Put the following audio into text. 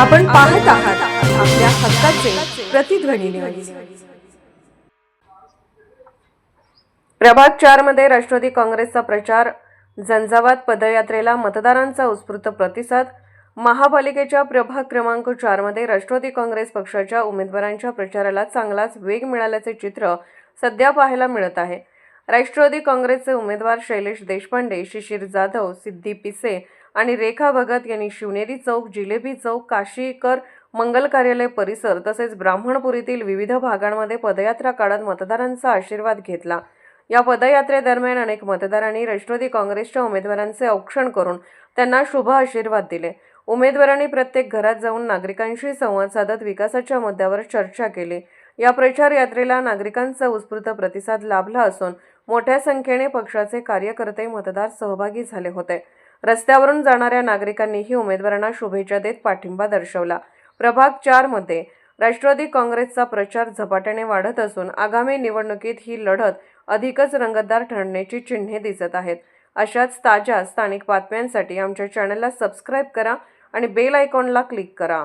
आपण पाहत आहात आपल्या हक्काचे प्रतिध्वनी न्यूज प्रभाग चारमध्ये राष्ट्रवादी काँग्रेसचा प्रचार झंझावात पदयात्रेला मतदारांचा उत्स्फूर्त प्रतिसाद महापालिकेच्या प्रभाग क्रमांक चारमध्ये राष्ट्रवादी काँग्रेस पक्षाच्या उमेदवारांच्या प्रचाराला चांगलाच वेग मिळाल्याचे चित्र सध्या पाहायला मिळत आहे. राष्ट्रवादी काँग्रेसचे उमेदवार शैलेश देशपांडे शिशिर जाधव सिद्धी पिसे आणि रेखा भगत यांनी शिवनेरी चौक जिलेबी चौक काशीकर मंगल कार्यालय परिसर तसेच ब्राह्मणपुरीतील विविध भागांमध्ये पदयात्रा काढत मतदारांचा आशीर्वाद घेतला. या पदयात्रेदरम्यान अनेक मतदारांनी राष्ट्रवादी काँग्रेसच्या उमेदवारांचे औक्षण करून त्यांना शुभ आशीर्वाद दिले. उमेदवारांनी प्रत्येक घरात जाऊन नागरिकांशी संवाद साधत विकासाच्या मुद्द्यावर चर्चा केली. या प्रचार यात्रेला नागरिकांचा उत्स्फूर्त प्रतिसाद लाभला असून मोठ्या संख्येने पक्षाचे कार्यकर्ते मतदार सहभागी झाले होते. रस्त्यावरून जाणाऱ्या नागरिकांनीही उमेदवारांना शुभेच्छा देत पाठिंबा दर्शवला. प्रभाग चारमध्ये राष्ट्रवादी काँग्रेसचा प्रचार झपाट्याने वाढत असून आगामी निवडणुकीत ही लढत अधिकच रंगतदार ठरण्याची चिन्हे दिसत आहेत. अशाच ताज्या स्थानिक बातम्यांसाठी आमच्या चॅनलला सबस्क्राईब करा आणि बेल आयकॉनला क्लिक करा.